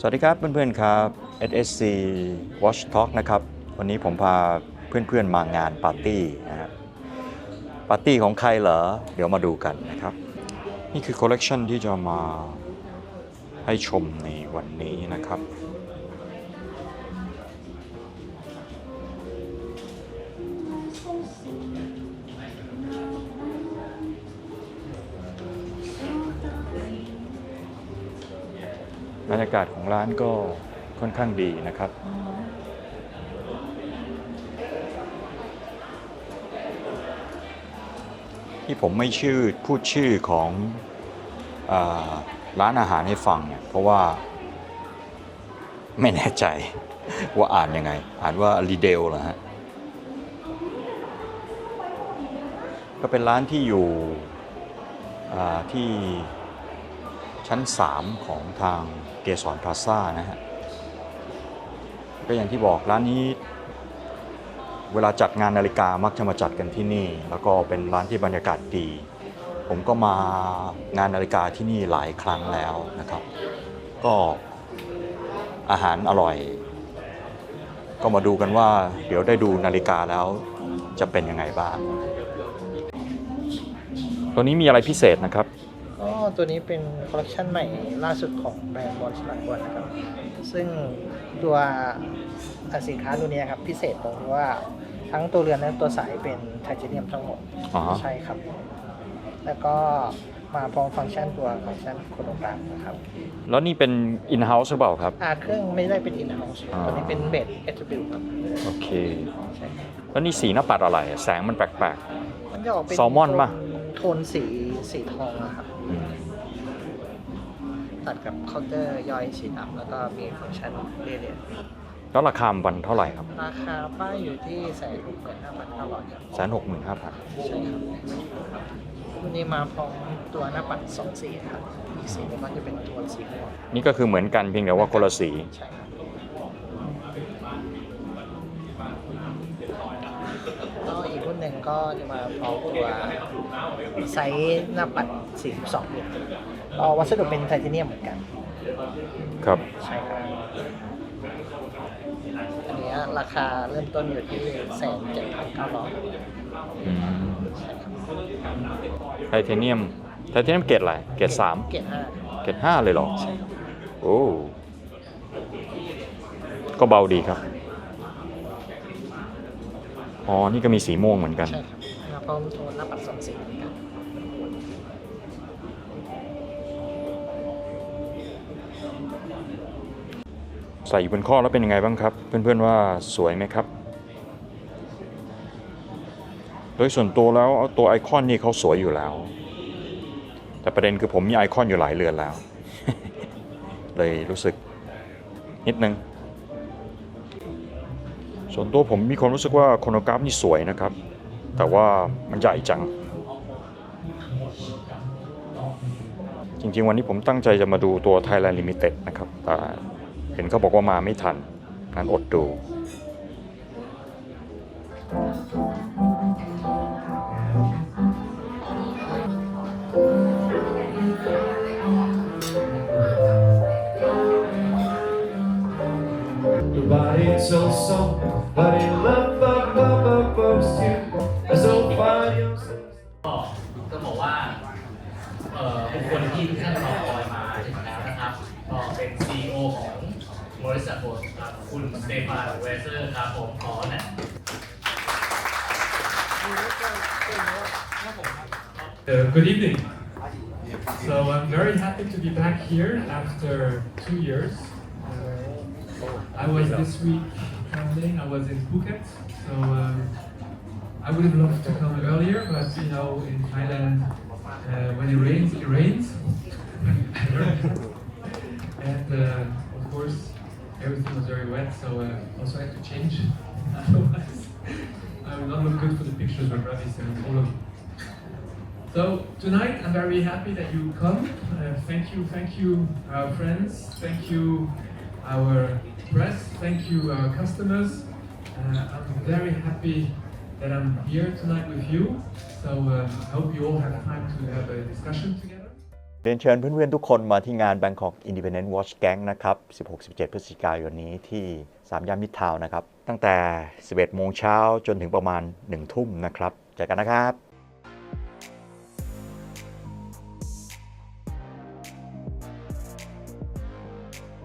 สวัสดีครับเพื่อนๆครับ SSC Watch Talk นะครับ วันนี้ผมพาเพื่อนๆมางานปาร์ตี้นะครับปาร์ตี้ของใครเหรอ เดี๋ยวมาดูกันนะครับ นี่คือคอลเลกชันที่จะมาให้ชมในวันนี้นะครับ บรรยากาศของร้านก็ค่อนข้างดีนะครับที่ผมไม่ชื่อพูดชื่อของอาร้านอาหารให้ฟังเนี่ยเพราะว่าไม่แน่ใจว่าอ่านยังไง อ่านว่ารีเดลเหรอฮะก็เป็นร้านที่อยู่อ่าที่ ชั้น 3 ของทางเกสรพลาซ่านะฮะ ก็อย่างที่บอกร้านนี้ เวลาจัดงานนาฬิกามักจะมาจัดกันที่นี่ แล้วก็เป็นร้านที่บรรยากาศดี ผมก็มางานนาฬิกาที่นี่หลายครั้งแล้วนะครับ ก็อาหารอร่อย ก็มาดูกันว่าเดี๋ยวได้ดูนาฬิกาแล้วจะเป็นยังไงบ้าง ตัวนี้มีอะไรพิเศษนะครับ ก็ตัวนี้เป็นคอลเลคชันใหม่ล่าสุดของแบรนด์บอลสลักวันนะครับ ซึ่งตัวสินค้าตัวนี้ครับพิเศษตรงที่ว่าทั้งตัวเรือนและตัวสายเป็นไทเทเนียมทั้งหมดอ๋อ ใช่ครับ แล้วก็มาพร้อมฟังก์ชันตัวฟังก์ชันโครโนกราฟนะครับ แล้วนี่เป็น in-house หรือเปล่าครับ อ่าเครื่องไม่ได้เป็นอินเ u าส์อ่าตัวนี้เป็นเบสเอทบิลครับโอเค ใช่ครับแล้วนี่สีหน้าปัดอะไร แสงมันแปลก มันจะออกเป็นแซลมอนปะ โทนสีสีทองอะครับๆอืม ตัดกับเคาน์เตอร์ย่อยสีดำแล้วก็มีฟังก์ชันเรียนแล้วราคามันเท่าไหร่ครับราคาป้ายอยู่ที่แสนหกหมื่นห้าพันห้าร้อยครับแสนหกหมื่นห้าพันใช่ครับวันนี้มาพร้อมตัวหน้าปัดสองสีครับอีกสีหนึงมันจะเป็นตัวสีม่วงนี่ก็คือเหมือนกันเพียงแต่ว่าคนละสีใช่ครับ หนึ่งก็จะมาพร้อมตัวไซส์หน้าปัด 42นิ้วก็วัสดุเป็นไทเทเนียมเหมือนกัน ครับ ใช่ครับอันเนี้ยราคาเริ่มต้นอยู่ที่แสนเจ็ดพันเก้าร้อยอืมใช่ครับไทเทเนียม ไทเทเนียมเกรดอะไร เกรดสาม เกรดห้าเกรดห้าเลยเหรอใช่ครับโอ้ ก็เบาดีครับ อ๋อ นี่ก็มีสีม่วงเหมือนกัน ใช่ครับมาพร้อมโทนหน้าปัดสองสีเหมือนกันใส่อยู่บนข้อแล้วเป็นยังไงบ้างครับ เพื่อนๆว่าสวยไหมครับ โดยส่วนตัวแล้วตัวไอคอนนี่เขาสวยอยู่แล้ว แต่ประเด็นคือผมมีไอคอนอยู่หลายเรือนแล้ว เลยรู้สึกนิดนึง ส่วนตัวผมมีความรู้สึกว่าโคโนกราฟนี่สวยนะครับ แต่ว่ามันใหญ่จัง จริงๆวันนี้ผมตั้งใจจะมาดูตัว Thailand Limited นะครับ แต่เห็นเขาบอกว่ามาไม่ทันงั้นอดดู Nobody so so, but in love, love, love, love, loves you. So find yourself. ก็ต้องบอกว่าเอ่อบุคคลที่ทุกท่านรอคอยมาถึงแล้วนะครับ ก็เป็น CEO ของบริษัทโบสครับ คุณสเตฟานเวเซอร์ครับผมขอนะ Uh, good evening. So I'm very happy to be back here after two years. Uh, I was this week traveling. I was in Phuket, so um, I would have loved to come earlier, but you know, in Thailand, uh, when it rains, it rains. and uh, of course, everything was very wet, so uh, also had to change. Otherwise, I would not look good for the pictures with Ravi sent all of you. So tonight I'm very happy that you come. Uh, thank you, thank you, our friends. Thank you, our press. Thank you, our customers. Uh, I'm very happy that I'm here tonight with you. So uh, I hope you all have time to have a discussion together. เรียนเชิญเพื่อนๆ ทุกคนมาที่งาน Bangkok Independent Watch Gang นะครับ 16-17 พฤศจิกายนนี้ที่3ย่านมิตรทาวนะครับ ตั้งแต่ 11 โมงเช้าจนถึงประมาณ 1 ทุ่มนะครับ เจอกันนะครับ